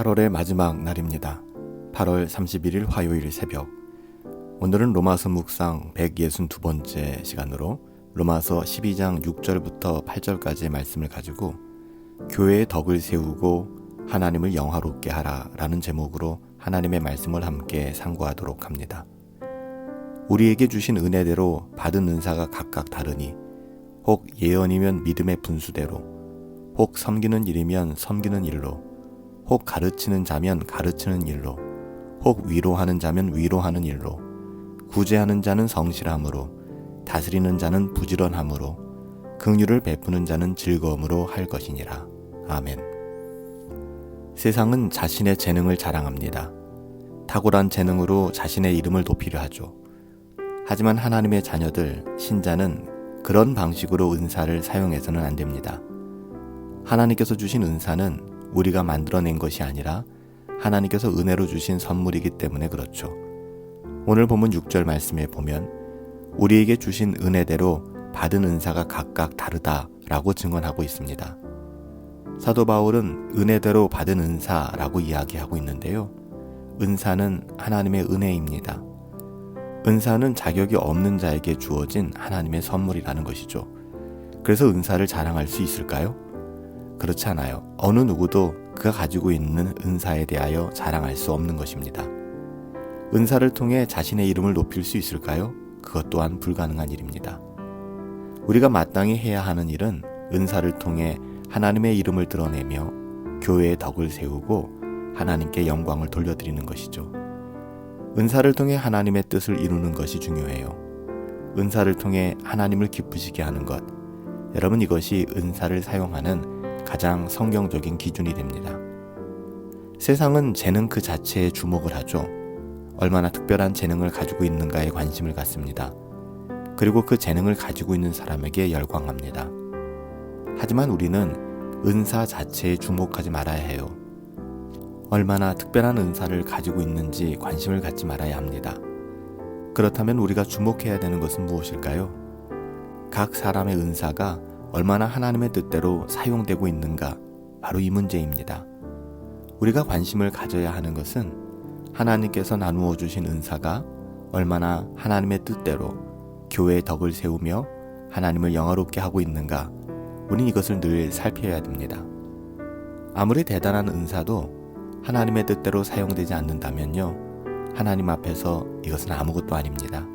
8월의 마지막 날입니다. 8월 31일 화요일 새벽. 오늘은 로마서 묵상 162번째 시간으로 로마서 12장 6절부터 8절까지의 말씀을 가지고 교회의 덕을 세우고 하나님을 영화롭게 하라 라는 제목으로 하나님의 말씀을 함께 상고하도록 합니다. 우리에게 주신 은혜대로 받은 은사가 각각 다르니 혹 예언이면 믿음의 분수대로 혹 섬기는 일이면 섬기는 일로 혹 가르치는 자면 가르치는 일로, 혹 위로하는 자면 위로하는 일로, 구제하는 자는 성실함으로, 다스리는 자는 부지런함으로, 긍휼을 베푸는 자는 즐거움으로 할 것이니라. 아멘. 세상은 자신의 재능을 자랑합니다. 탁월한 재능으로 자신의 이름을 높이려 하죠. 하지만 하나님의 자녀들, 신자는 그런 방식으로 은사를 사용해서는 안 됩니다. 하나님께서 주신 은사는 우리가 만들어낸 것이 아니라 하나님께서 은혜로 주신 선물이기 때문에 그렇죠. 오늘 본문 6절 말씀에 보면 우리에게 주신 은혜대로 받은 은사가 각각 다르다라고 증언하고 있습니다. 사도 바울은 은혜대로 받은 은사라고 이야기하고 있는데요. 은사는 하나님의 은혜입니다. 은사는 자격이 없는 자에게 주어진 하나님의 선물이라는 것이죠. 그래서 은사를 자랑할 수 있을까요? 그렇지 않아요. 어느 누구도 그가 가지고 있는 은사에 대하여 자랑할 수 없는 것입니다. 은사를 통해 자신의 이름을 높일 수 있을까요? 그것 또한 불가능한 일입니다. 우리가 마땅히 해야 하는 일은 은사를 통해 하나님의 이름을 드러내며 교회의 덕을 세우고 하나님께 영광을 돌려드리는 것이죠. 은사를 통해 하나님의 뜻을 이루는 것이 중요해요. 은사를 통해 하나님을 기쁘시게 하는 것. 여러분 이것이 은사를 사용하는 가장 성경적인 기준이 됩니다. 세상은 재능 그 자체에 주목을 하죠. 얼마나 특별한 재능을 가지고 있는가에 관심을 갖습니다. 그리고 그 재능을 가지고 있는 사람에게 열광합니다. 하지만 우리는 은사 자체에 주목하지 말아야 해요. 얼마나 특별한 은사를 가지고 있는지 관심을 갖지 말아야 합니다. 그렇다면 우리가 주목해야 되는 것은 무엇일까요? 각 사람의 은사가 얼마나 하나님의 뜻대로 사용되고 있는가 바로 이 문제입니다. 우리가 관심을 가져야 하는 것은 하나님께서 나누어 주신 은사가 얼마나 하나님의 뜻대로 교회의 덕을 세우며 하나님을 영화롭게 하고 있는가 우린 이것을 늘 살펴야 됩니다. 아무리 대단한 은사도 하나님의 뜻대로 사용되지 않는다면요. 하나님 앞에서 이것은 아무것도 아닙니다.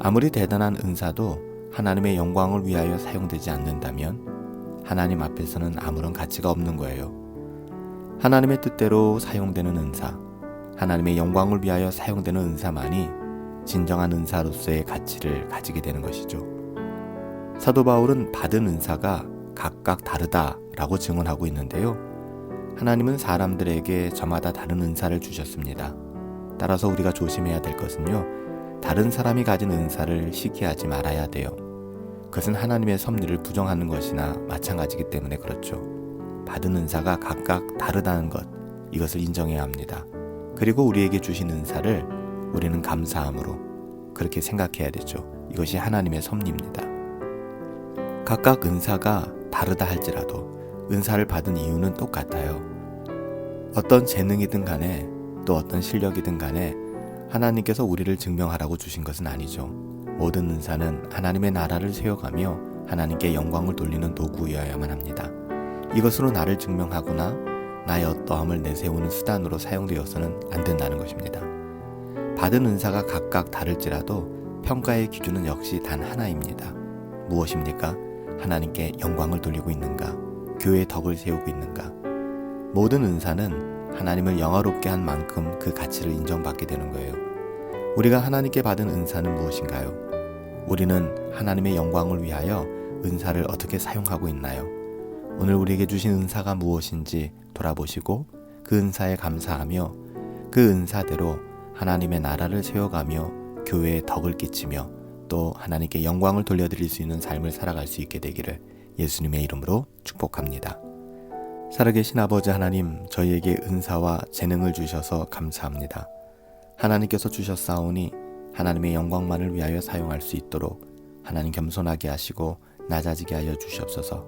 아무리 대단한 은사도 하나님의 영광을 위하여 사용되지 않는다면 하나님 앞에서는 아무런 가치가 없는 거예요. 하나님의 뜻대로 사용되는 은사, 하나님의 영광을 위하여 사용되는 은사만이 진정한 은사로서의 가치를 가지게 되는 것이죠. 사도 바울은 받은 은사가 각각 다르다라고 증언하고 있는데요. 하나님은 사람들에게 저마다 다른 은사를 주셨습니다. 따라서 우리가 조심해야 될 것은요. 다른 사람이 가진 은사를 시기하지 말아야 돼요. 그것은 하나님의 섭리를 부정하는 것이나 마찬가지기 때문에 그렇죠. 받은 은사가 각각 다르다는 것, 이것을 인정해야 합니다. 그리고 우리에게 주신 은사를 우리는 감사함으로 그렇게 생각해야 되죠. 이것이 하나님의 섭리입니다. 각각 은사가 다르다 할지라도 은사를 받은 이유는 똑같아요. 어떤 재능이든 간에 또 어떤 실력이든 간에 하나님께서 우리를 증명하라고 주신 것은 아니죠. 모든 은사는 하나님의 나라를 세워가며 하나님께 영광을 돌리는 도구여야만 합니다. 이것으로 나를 증명하거나 나의 어떠함을 내세우는 수단으로 사용되어서는 안 된다는 것입니다. 받은 은사가 각각 다를지라도 평가의 기준은 역시 단 하나입니다. 무엇입니까? 하나님께 영광을 돌리고 있는가? 교회의 덕을 세우고 있는가? 모든 은사는 하나님을 영화롭게 한 만큼 그 가치를 인정받게 되는 거예요. 우리가 하나님께 받은 은사는 무엇인가요? 우리는 하나님의 영광을 위하여 은사를 어떻게 사용하고 있나요? 오늘 우리에게 주신 은사가 무엇인지 돌아보시고 그 은사에 감사하며 그 은사대로 하나님의 나라를 세워가며 교회에 덕을 끼치며 또 하나님께 영광을 돌려드릴 수 있는 삶을 살아갈 수 있게 되기를 예수님의 이름으로 축복합니다. 살아계신 아버지 하나님, 저희에게 은사와 재능을 주셔서 감사합니다. 하나님께서 주셨사오니 하나님의 영광만을 위하여 사용할 수 있도록 하나님 겸손하게 하시고 낮아지게 하여 주시옵소서.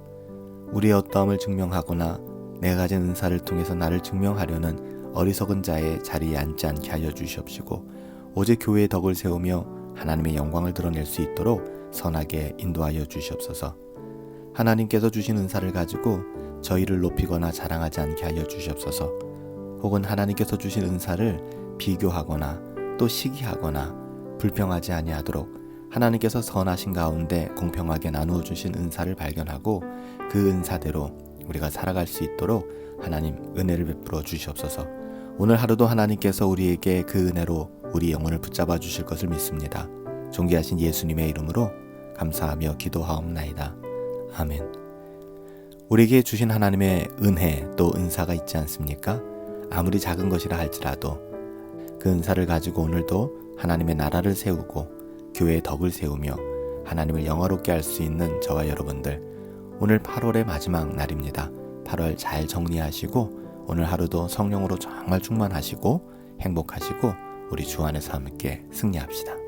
우리의 어떠함을 증명하거나 내가 가진 은사를 통해서 나를 증명하려는 어리석은 자의 자리에 앉지 않게 하여 주시옵시고 오직 교회의 덕을 세우며 하나님의 영광을 드러낼 수 있도록 선하게 인도하여 주시옵소서. 하나님께서 주신 은사를 가지고 저희를 높이거나 자랑하지 않게 하여 주시옵소서. 혹은 하나님께서 주신 은사를 비교하거나 또 시기하거나 불평하지 아니하도록 하나님께서 선하신 가운데 공평하게 나누어 주신 은사를 발견하고 그 은사대로 우리가 살아갈 수 있도록 하나님 은혜를 베풀어 주시옵소서. 오늘 하루도 하나님께서 우리에게 그 은혜로 우리 영혼을 붙잡아 주실 것을 믿습니다. 존귀하신 예수님의 이름으로 감사하며 기도하옵나이다. 아멘. 우리에게 주신 하나님의 은혜 또 은사가 있지 않습니까? 아무리 작은 것이라 할지라도 그 은사를 가지고 오늘도 하나님의 나라를 세우고 교회의 덕을 세우며 하나님을 영화롭게 할 수 있는 저와 여러분들 오늘 8월의 마지막 날입니다. 8월 잘 정리하시고 오늘 하루도 성령으로 정말 충만하시고 행복하시고 우리 주 안에서 함께 승리합시다.